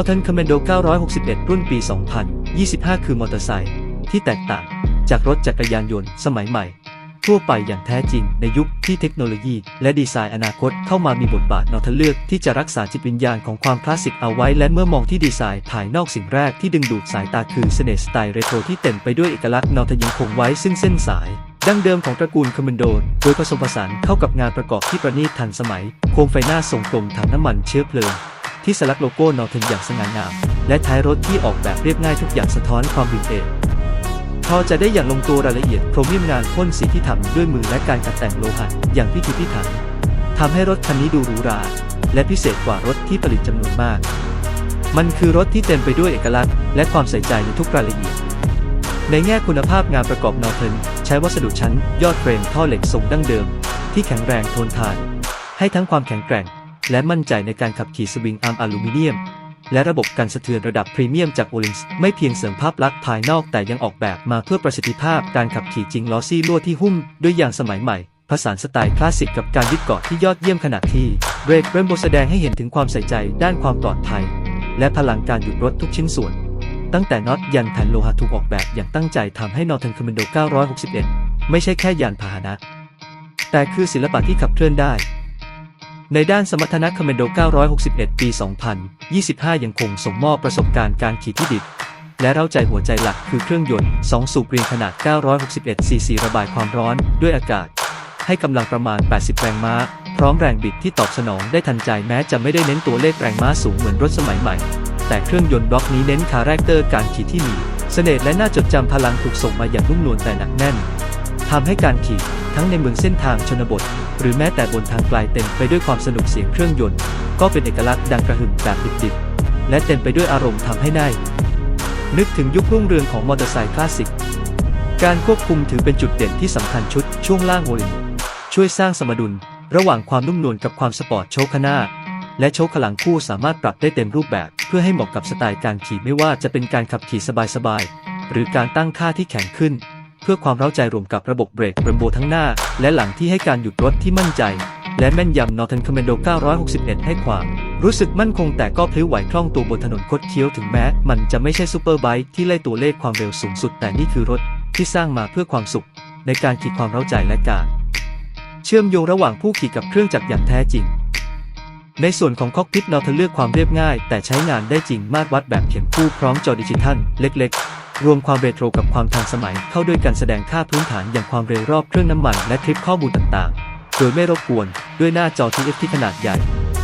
Norton Commando 961 รุ่นปี 2025 คือมอเตอร์ไซค์ที่แตกต่างจากรถจักรยานยนต์สมัยใหม่ ทั่วไปอย่างแท้จริงในยุคที่เทคโนโลยี และดีไซน์อนาคตเข้ามามีบทบาทนอทเลือกที่จะรักษาจิตวิญญาณของความคลาสสิกเอาไว้ และเมื่อมองที่ดีไซน์ภายนอกสิ่งแรกที่ดึงดูดสายตาคือเสน่ห์สไตล์เรโทรที่เต็มไปด้วยเอกลักษณ์นอทยังคงไว้ซึ่งเส้นสายดั้งเดิมของตระกูลคอมมานโดโดยผสมผสานเข้ากับงานประกอบที่ประณีตทันสมัย โคมไฟหน้าทรงกลมถังน้ำมันเชื้อเพลิง ที่สลักโลโก้นอร์เทนอย่างสง่างาม และท้ายรถที่ออกแบบเรียบง่ายทุกอย่างสะท้อนความวินเทจพอจะได้อย่างลงตัวรายละเอียดโครเมียมงานพ่นสีที่ทำด้วยมือและการขัดแต่งโลหะอย่างพิถีพิถันทำให้รถคันนี้ดูหรูหรา และพิเศษกว่ารถที่ผลิตจำนวนมาก มันคือรถที่เต็มไปด้วยเอกลักษณ์ และความใส่ใจในทุกรายละเอียด ในแง่คุณภาพงานประกอบนอร์เทนใช้วัสดุชั้น ยอดเฟรมท่อเหล็กทรงดั้งเดิม ที่แข็งแรงทนทาน ให้ทั้งความแข็งแกร่ง และมั่นใจในการขับขี่สวิงอาร์มอลูมิเนียม และระบบกันสะเทือนระดับพรีเมียมจากโอลินส์ไม่เพียงเสริมภาพลักษณ์ภายนอกแต่ยังออกแบบมาเพื่อประสิทธิภาพการขับขี่จริงล้อซี่ลวดที่หุ้มด้วยยางสมัยใหม่ผสานสไตล์คลาสสิกกับการยึดเกาะที่ยอดเยี่ยมขนาดที่เบรกเรมโบแสดงให้เห็นถึงความใส่ใจด้านความปลอดภัย และพลังการหยุดรถทุกชิ้นส่วน ตั้งแต่น็อตยันแผ่นโลหะถูกออกแบบอย่างตั้งใจทำให้นอร์ t นคอมมานโด 961 ไม่ใช่แค่ยานพาหนะ แต่คือศิลปะที่ขับเคลื่อนได้ ในด้านสมรรถนะคอมเมนโด 961 ปี 2025 ยังคงส่งมอบประสบการณ์การขี่ที่ดิบและเร้าใจหัวใจหลักคือเครื่องยนต์ 2 สูบเรียงขนาด 961 ซีซีระบายความร้อนด้วยอากาศ ให้กำลังประมาณ 80 แรงม้า พร้อมแรงบิดที่ตอบสนองได้ทันใจแม้จะไม่ได้เน้นตัวเลขแรงม้าสูงเหมือนรถสมัยใหม่ แต่เครื่องยนต์บล็อกนี้เน้นคาแรคเตอร์การขี่ที่มี เสน่ห์และน่าจดจำพลังถูกส่งมาอย่างนุ่มนวลแต่หนักแน่นทำให้การขี่ ทั้งในเมืองเส้นทางชนบท หรือแม้แต่บนทางไกลเต็มไปด้วยความสนุกเสียงเครื่องยนต์ ก็เป็นเอกลักษณ์ดังกระหึ่มแบบดิบๆและเต็มไปด้วยอารมณ์ทำให้ได้ นึกถึงยุครุ่งเรืองของมอเตอร์ไซค์คลาสสิก การควบคุมถือเป็นจุดเด่นที่สำคัญชุดช่วงล่างโอลินช่วยสร้างสมดุล ระหว่างความนุ่มนวลกับความสปอร์ตโชคข้างหน้า และโชคขลังคู่สามารถปรับได้เต็มรูปแบบ เพื่อให้เหมาะกับสไตล์การขี่ไม่ว่าจะเป็นการขับขี่สบายๆหรือการตั้งค่าที่แข็งขึ้น พื่อความเร้าใจรวมกับระบบเบรกเรมโบทั้งหน้า และหลังที่ให้การหยุดรถที่มั่นใจ และแม่นยำ Norton Commando 961 ให้ความ รู้สึกมั่นคงแต่ก็พลิ้วไหวคล่องตัวบนถนนคดเคี้ยวถึงแม้ มันจะไม่ใช่ซูเปอร์ไบค์ที่ไล่ตัวเลขความเร็วสูงสุด แต่นี่คือรถที่สร้างมาเพื่อความสุข ในการขี่ความเร้าใจและการ เชื่อมโยงระหว่างผู้ขี่กับเครื่องจักรอย่างแท้จริงในส่วนของคอกพิทเราเลือกความเรียบง่าย แต่ใช้งานได้จริงมาตรวัดแบบเข็มคู่พร้อมจอดิจิทัล เล็กๆ รวมความเรโทรกับความทันสมัยเข้าด้วยการแสดงค่าพื้นฐานอย่างความเร็วรอบเครื่องน้ำมันและคลิปข้อมูลต่างๆ โดยไม่รบกวนด้วยหน้าจอ TF ที่ขนาดใหญ่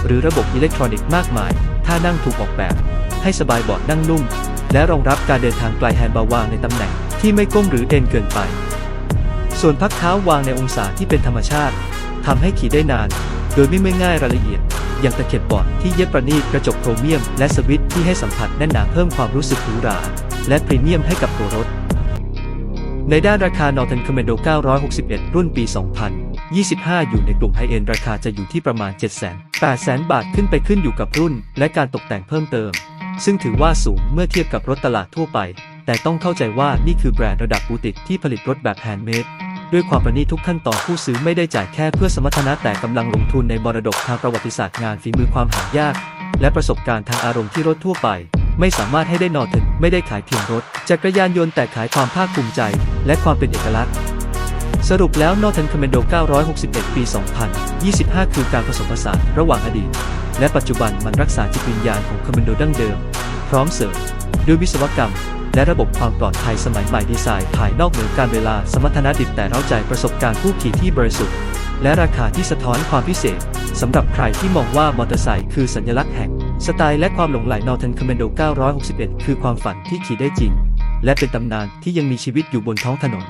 หรือระบบอิเล็กทรอนิกส์มากมาย ถ้านั่งถูกออกแบบ ให้สบายเบาะนั่งนุ่ม และรองรับการเดินทางไกลแฮนด์บาร์วางในตำแหน่งที่ไม่ก้มหรือเอ็นเกินไป ส่วนพักเท้าวางในองศาที่เป็นธรรมชาติทำให้ขี่ได้นาน โดยไม่เมื่อยง่ายรายละเอียด อย่างตะเข็บเบาะที่เย็บประณีตกระจกโครเมียม และสวิตช์ที่ให้สัมผัสแน่นหนาเพิ่มความรู้สึกหรูหรา และพรีเมียมให้กับตัวรถ ในด้านราคา Norton Commando 961 รุ่นปี 2025 อยู่ในกลุ่มไฮเอ็นราคาจะอยู่ที่ประมาณ 700,000 800,000 บาทขึ้นไปขึ้นอยู่กับรุ่น และการตกแต่งเพิ่มเติม ซึ่งถือว่าสูงเมื่อเทียบกับรถตลาดทั่วไป แต่ต้องเข้าใจว่านี่คือแบรนด์ระดับบูติกที่ผลิตรถแบบแฮนด์เมดด้วยความประณีตทุกขั้นตอนผู้ซื้อไม่ได้จ่ายแค่เพื่อสมรรถนะแต่กำลังลงทุนในมรดกทางประวัติศาสตร์งานฝีมือความหายาก และประสบการณ์ทางอารมณ์ที่รถทั่วไป ไม่สามารถให้ได้นอนถึงไม่ได้ขายเพียงรถ จักรยานยนต์แต่ขายความภาคภูมิใจ และความเป็นเอกลักษณ์ สรุปแล้ว Norton Commando 961 ปี 2025 คือการผสมผสานระหว่างอดีต และปัจจุบันมันรักษาจิตวิญญาณของ Commando ดั้งเดิม พร้อมเสริมด้วยวิศวกรรม และระบบความปลอดภัยสมัยใหม่ดีไซน์ภายนอกเหนือการเวลาสมรรถนะดิบแต่เร้าใจประสบการณ์ผู้ขี่ที่บริสุทธิ์ และราคาที่สะท้อนความพิเศษสำหรับใครที่มองว่ามอเตอร์ไซค์คือสัญลักษณ์แห่ง สไตล์และความหลงใหล Norton Commando 961 คือความฝันที่ขี่ได้จริง และเป็นตำนานที่ยังมีชีวิตอยู่บนท้องถนน